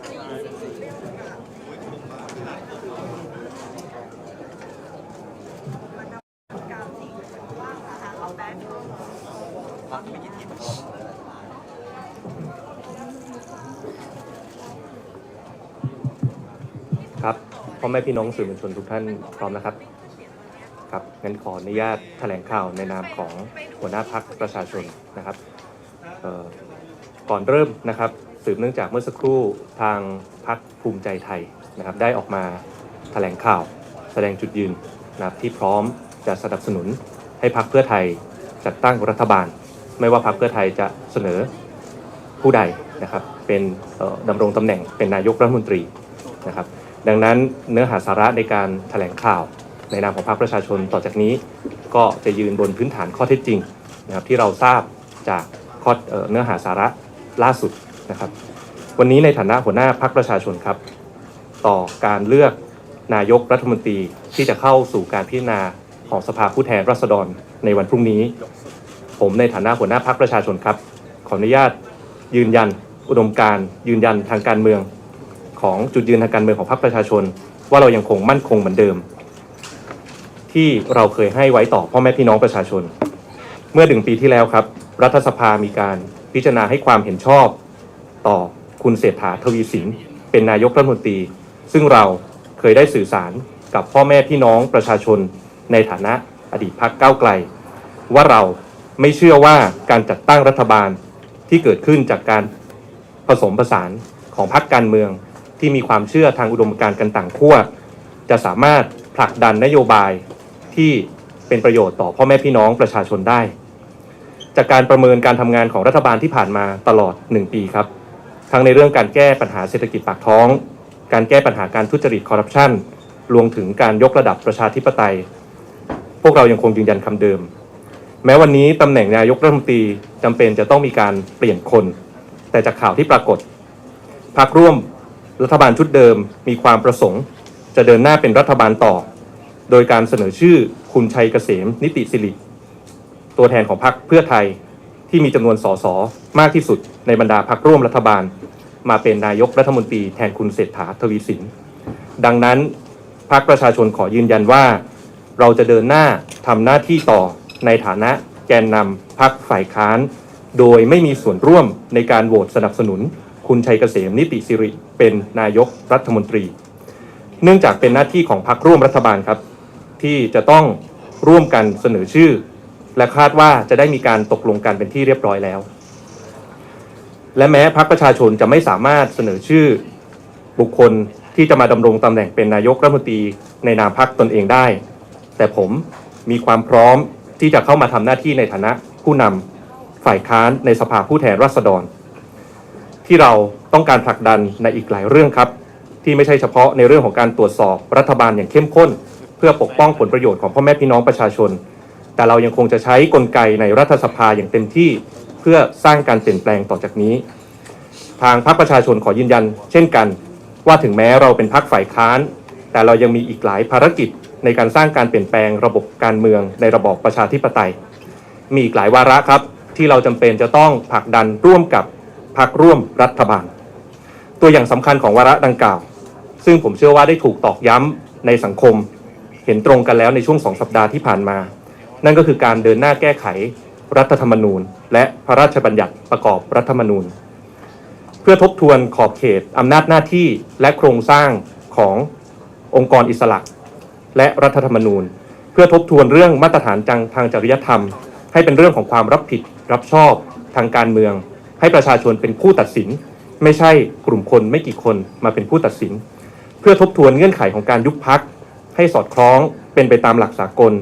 ครับพ่อแม่พี่น้องสื่อมวลชนทุกท่านพร้อมนะครับ ครับงั้นขออนุญาตแถลงข่าวในนามของหัวหน้าพักประชาชนนะครับก่อนเริ่มนะครับ สืบเนื่องจากเมื่อสักครู่ทางพักภูมิใจไทยนะครับได้ออกมาแถลงข่าว แสดงจุดยืนนะครับที่พร้อมจะสนับสนุนให้พักเพื่อไทยจัดตั้งรัฐบาล ไม่ว่าพักเพื่อไทยจะเสนอผู้ใดนะครับเป็นเอ่อดำรงตำแหน่งเป็นนายกรัฐมนตรีนะครับดังนั้นเนื้อหาสาระในการแถลงข่าว ในนามของพรรคประชาชนต่อจากนี้ ก็จะยืนบนพื้นฐานข้อเท็จจริงนะครับที่เราทราบจากข้อเนื้อหาสาระล่าสุด นะครับ วันนี้ในฐานะหัวหน้าพรรคประชาชนครับ ต่อการเลือกนายกรัฐมนตรีที่จะเข้าสู่การพิจารณาของสภาผู้แทนราษฎรในวันพรุ่งนี้ ผมในฐานะหัวหน้าพรรคประชาชนครับ ขออนุญาตยืนยันอุดมการยืนยันทางการเมือง ของจุดยืนทางการเมืองของพรรคประชาชน ว่าเรายังคงมั่นคงเหมือนเดิม ที่เราเคยให้ไว้ต่อพ่อแม่พี่น้องประชาชน เมื่อหนึ่งปีที่แล้วครับ รัฐสภามีการพิจารณาให้ความเห็นชอบ ต่อคุณเศรษฐาทวีสินเป็นนายกรัฐมนตรี ซึ่งเราเคยได้สื่อสารกับพ่อแม่พี่น้องประชาชนในฐานะอดีตพักเก้าไกล ว่าเราไม่เชื่อว่าการจัดตั้งรัฐบาลที่เกิดขึ้นจากการผสมผสานของพรรคการเมือง ที่มีความเชื่อทางอุดมการณ์กันต่างขั้วจะสามารถผลักดันนโยบายที่เป็นประโยชน์ต่อพ่อแม่พี่น้องประชาชนได้ จากการประเมินการทำงานของรัฐบาลที่ผ่านมาตลอด 1 ปีครับ ทั้งในเรื่องการแก้ปัญหาเศรษฐกิจปากท้อง การแก้ปัญหาการทุจริตคอร์รัปชันรวมถึงการยกระดับประชาธิปไตย พวกเรายังคงยืนยันคำเดิม แม้วันนี้ตำแหน่งนายกรัฐมนตรีจำเป็นจะต้องมีการเปลี่ยนคน แต่จากข่าวที่ปรากฏพรรคร่วมรัฐบาลชุดเดิมมีความประสงค์ จะเดินหน้าเป็นรัฐบาลต่อ โดยการเสนอชื่อคุณชัยเกษมนิติสิริตัวแทนของพรรคเพื่อไทย ที่มีจำนวนสสมากที่สุดในบรรดาพรรคร่วมรัฐบาล มาเป็นนายกรัฐมนตรีแทนคุณเศรษฐาทวีสิน ดังนั้นพรรคประชาชนขอยืนยันว่า เราจะเดินหน้าทำหน้าที่ต่อในฐานะแกนนำพรรคฝ่ายค้าน โดยไม่มีส่วนร่วมในการโหวตสนับสนุน คุณชัยเกษมนิติสิริเป็นนายกรัฐมนตรี เนื่องจากเป็นหน้าที่ของพรรคร่วมรัฐบาลครับ ที่จะต้องร่วมกันเสนอชื่อ และคาดว่าจะได้มีการตกลงกันเป็นที่เรียบร้อยแล้ว และแม้พรรคประชาชนจะไม่สามารถเสนอชื่อบุคคลที่จะมาดำรงตำแหน่งเป็นนายกรัฐมนตรีในนามพรรคตนเองได้ แต่ผมมีความพร้อมที่จะเข้ามาทำหน้าที่ในฐานะผู้นำฝ่ายค้านในสภาผู้แทนราษฎร ที่เราต้องการผลักดันในอีกหลายเรื่องครับ ที่ไม่ใช่เฉพาะในเรื่องของการตรวจสอบรัฐบาลอย่างเข้มข้น เพื่อปกป้องผลประโยชน์ของพ่อแม่พี่น้องประชาชน แต่เรายังคงจะใช้กลไกในรัฐสภาอย่างเต็มที่เพื่อสร้างการเปลี่ยนแปลงต่อจากนี้ ทางพรรคประชาชนขอยืนยัน เช่นกัน ว่าถึงแม้เราเป็นพรรคฝ่ายค้าน แต่เรายังมีอีกหลายภารกิจในการสร้างการเปลี่ยนแปลงระบบการเมืองในระบอบประชาธิปไตย มีอีกหลายวาระครับ ที่เราจำเป็นจะต้องผลักดันร่วมกับพรรคร่วมรัฐบาล ตัวอย่างสำคัญของวาระดังกล่าว ซึ่งผมเชื่อว่าได้ถูกตอกย้ำในสังคม เห็นตรงกันแล้วในช่วงสองสัปดาห์ที่ผ่านมา นั่นก็คือการเดินหน้าแก้ไขรัฐธรรมนูญ และพระราชบัญญัติประกอบรัฐธรรมนูญ เพื่อทบทวนขอบเขตอำนาจหน้าที่และโครงสร้างขององค์กรอิสระ และรัฐธรรมนูญ เพื่อทบทวนเรื่องมาตรฐานจังทางจริยธรรม ให้เป็นเรื่องของความรับผิดรับชอบทางการเมือง ให้ประชาชนเป็นผู้ตัดสิน ไม่ใช่กลุ่มคนไม่กี่คนมาเป็นผู้ตัดสิน เพื่อทบทวนเงื่อนไขของการยุบพักให้สอดคล้องเป็นไปตามหลักสากล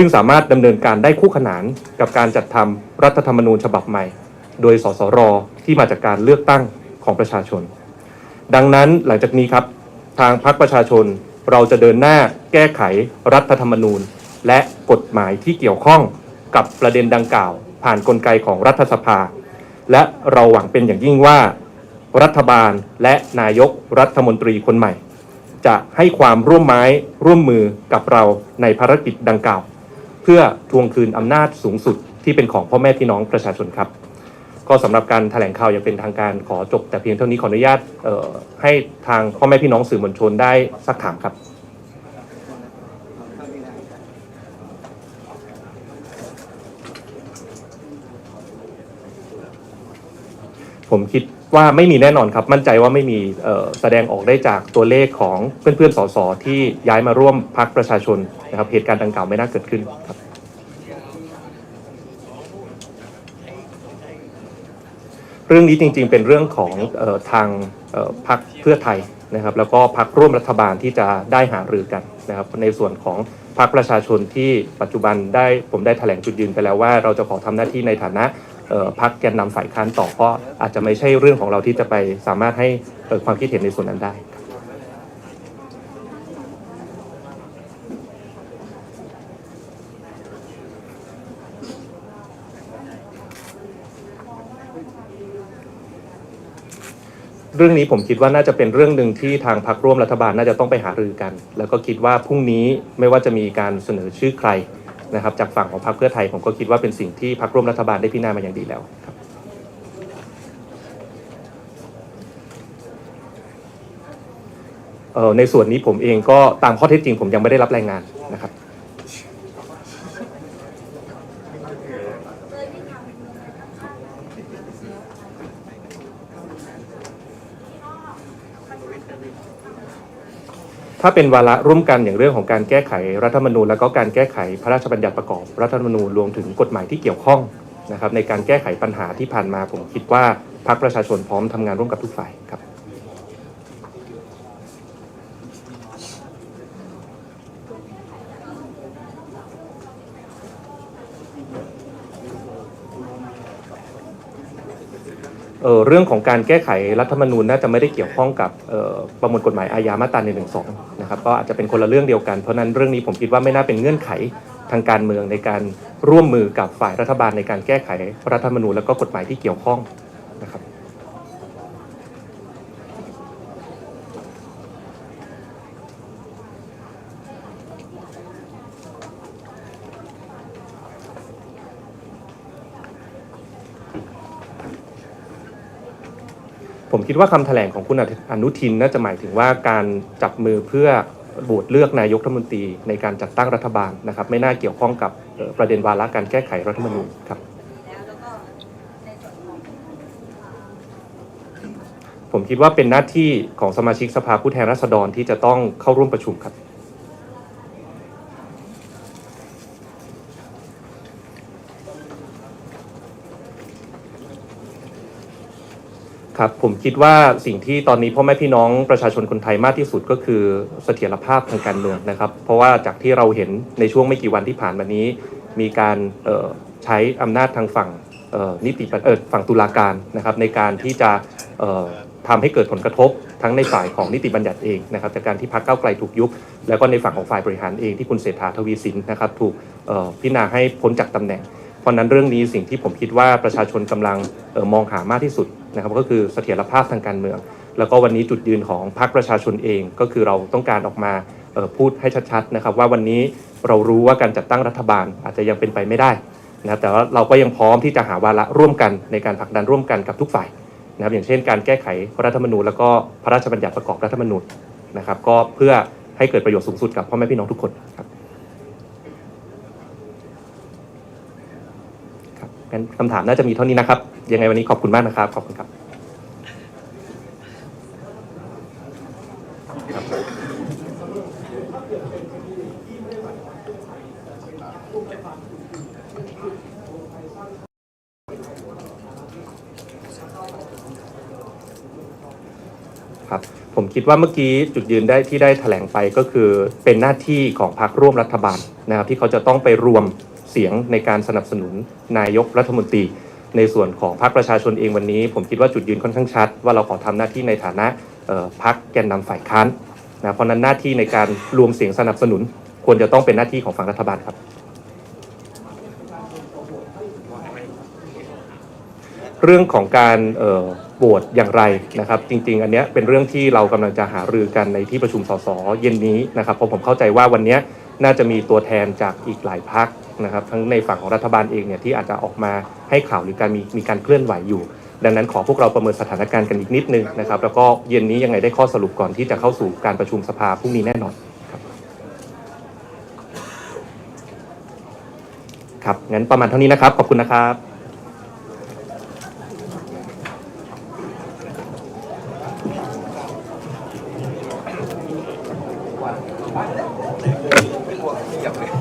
ซึ่งสามารถดำเนินการได้คู่ขนานกับการจัดทำรัฐธรรมนูญฉบับใหม่ โดยสสรที่มาจากการเลือกตั้งของประชาชน ดังนั้นหลังจากนี้ครับ ทางพรรคประชาชนเราจะเดินหน้าแก้ไขรัฐธรรมนูญ และกฎหมายที่เกี่ยวข้องกับประเด็นดังกล่าว ผ่านนกลไกของรัฐสภา และเราหวังเป็นอย่างยิ่งว่า รัฐบาลและนายกรัฐมนตรีคนใหม่ จะให้ความร่วมไม้ร่วมมือกับเราในภารกิจดังกล่าว พื่อทวงคืนอำนาจสูงสุดที่เป็นของพ่อแม่พี่น้องประชาชนครับ ก็สำหรับการแถลงข่าวอย่างเป็นทางการขอจบ แต่เพียงเท่านี้ขออนุญาตให้ทางพ่อแม่พี่น้องสื่อมวลชนได้สักถามครับ ผมคิดว่าไม่มีแน่นอนครับ มั่นใจว่าไม่มีแสดงออกได้จากตัวเลขของเพื่อนๆสสที่ย้ายมาร่วมพักประชาชนนะครับเหตุการณ์ดังกล่าวไม่น่าเกิดขึ้นครับเรื่องนี้จริงๆ เป็นเรื่องของออทางพรรคเพื่อไทยนะครับ แล้วก็พรรคร่วมรัฐบาลที่จะได้หารือกันนะครับ ในส่วนของพรรคประชาชนที่ปัจจุบันได้ผมได้แถลงจุดยืนไปแล้วว่าเราจะขอทำหน้าที่ในฐานะ พรรคแกนนำฝ่ายค้านต่อเพราะอาจจะไม่ใช่เรื่องของเราที่จะไปสามารถให้เอ่อความคิดเห็นในส่วนนั้นได้เรื่องนี้ผมคิดว่าน่าจะเป็นเรื่องหนึ่งที่ทางพรรคร่วมรัฐบาลน่าจะต้องไปหารือกัน แล้วก็คิดว่าพรุ่งนี้ไม่ว่าจะมีการเสนอชื่อใคร นะครับจากฝั่งของพรรคเพื่อไทยผมก็คิดว่าเป็นสิ่งที่พรรคร่วมรัฐบาลได้พิจารณามาอย่างดีแล้วครับเออในส่วนนี้ผมเองก็ตามข้อเท็จจริงผมยังไม่ได้รับรายงานนะครับ ถ้าเป็นวาระร่วมกันอย่างเรื่องของการแก้ไขรัฐธรรมนูญแล้วก็การแก้ไขพระราชบัญญัติประกอบ รัฐธรรมนูญรวมถึงกฎหมายที่เกี่ยวข้องนะครับในการแก้ไขปัญหาที่ผ่านมาผมคิดว่าพรรคประชาชนพร้อมทำงานร่วมกับทุกฝ่ายครับ เอ่อเรื่องของการแก้ไขรัฐธรรมนูญน่าจะไม่ได้เกี่ยวข้องกับเอ่อประมวลกฎหมายอาญามาตรา1นึนะครับก็อาจจะเป็นคนละเรื่องเดียวกันเพราะนั้นเรื่องนี้ผมคิดว่าไม่น่าเป็นเงื่อนไขทางการเมืองในการร่วมมือกับฝ่ายรัฐบาลในการแก้ไขรัฐธรรมนูญและก็กฎหมายที่เกี่ยวข้อง ผมคิดว่าคำแถลงของคุณอนุทินน่าจะหมายถึงว่าการจับมือเพื่อโหวตเลือกนายกรัฐมนตรีในการจัดตั้งรัฐบาลนะครับ ไม่น่าเกี่ยวข้องกับประเด็นวาระการแก้ไขรัฐธรรมนูญครับผมคิดว่าเป็นหน้าที่ของสมาชิกสภาผู้แทนราษฎรที่จะต้องเข้าร่วมประชุมครับ ครับผมคิดว่าสิ่งที่ตอนนี้พ่อแม่พี่น้องประชาชนคนไทยมากที่สุดก็คือเสถียรภาพทางการเมืองนะครับ เพราะว่าจากที่เราเห็นในช่วงไม่กี่วันที่ผ่านมานี้ มีการใช้อำนาจทางฝั่งนิติบัญเออฝั่งตุลาการนะครับ ในการที่จะเอ่อทำให้เกิดผลกระทบทั้งในฝ่ายของนิติบัญญัติเองนะครับจากการที่พรรคก้าวไกลถูกยุบ แล้วก็ในฝั่งของฝ่ายบริหารเองที่คุณเศรษฐาทวีสินนะครับถูกพิจารณาให้พ้นจากตำแหน่ง เพราะนั้นเรื่องนี้สิ่งที่ผมคิดว่าประชาชนกำลังออมองหามากที่สุดนะครับก็คือเสถียรภาพทางการเมือง แล้วก็วันนี้จุดยืนของพรรคประชาชนเองก็คือเราต้องการออกมาออพูดให้ชัดๆนะครับว่าวันนี้เรารู้ว่าการจัดตั้งรัฐบาลอาจจะยังเป็นไปไม่ได้นะครับแต่ว่าเราก็ยังพร้อมที่จะหาวาระร่วมกันในการผลักดันร่วมกันกับทุกฝ่ายนะครับอย่างเช่นการแก้ไขรัฐธรรมนูญแล้วก็พระราชบัญญัติประกอบรัฐธรรมนูญนะครับก็เพื่อให้เกิดประโยชน์สูงสุดกับพ่อแม่พี่น้องทุกคนครับ ครับ งั้นคำถามน่าจะมีเท่านี้นะครับ ยังไงวันนี้ขอบคุณมากนะครับ ขอบคุณครับครับผมคิดว่าเมื่อกี้จุดยืนได้ที่ได้แถลงไปก็คือเป็นหน้าที่ของพรรคร่วมรัฐบาลนะครับที่เขาจะต้องไปรวม เสียงในการสนับสนุนนายกรัฐมนตรี ในส่วนของพรรคประชาชนเองวันนี้ ผมคิดว่าจุดยืนค่อนข้างชัด ว่าเราขอทำหน้าที่ในฐานะพรรคแกนนำฝ่ายค้านนะเพราะนั้นหน้าที่ในการรวมเสียงสนับสนุน ควรจะต้องเป็นหน้าที่ของฝั่งรัฐบาลครับเรื่องของการโหวตอย่างไรนะครับ จริง ๆ อันนี้เป็นเรื่องที่เรากำลังจะหารือกันในที่ประชุมสสเย็นนี้นะครับเพราะผมเข้าใจว่าวันนี้น่าจะมีตัวแทนจากอีกหลายพัก นะครับทั้งในฝั่งของรัฐบาลเองเนี่ยที่อาจจะออกมาให้ข่าวหรือการมีมีการเคลื่อนไหวอยู่ ดังนั้นขอพวกเราประเมินสถานการณ์กันอีกนิดนึงนะครับแล้วก็เย็นนี้ยังไงได้ข้อสรุปก่อนที่จะเข้าสู่การประชุมสภาพรุ่งนี้แน่นอนครับครับงั้นประมาณเท่านี้นะครับ ขอบคุณนะครับเ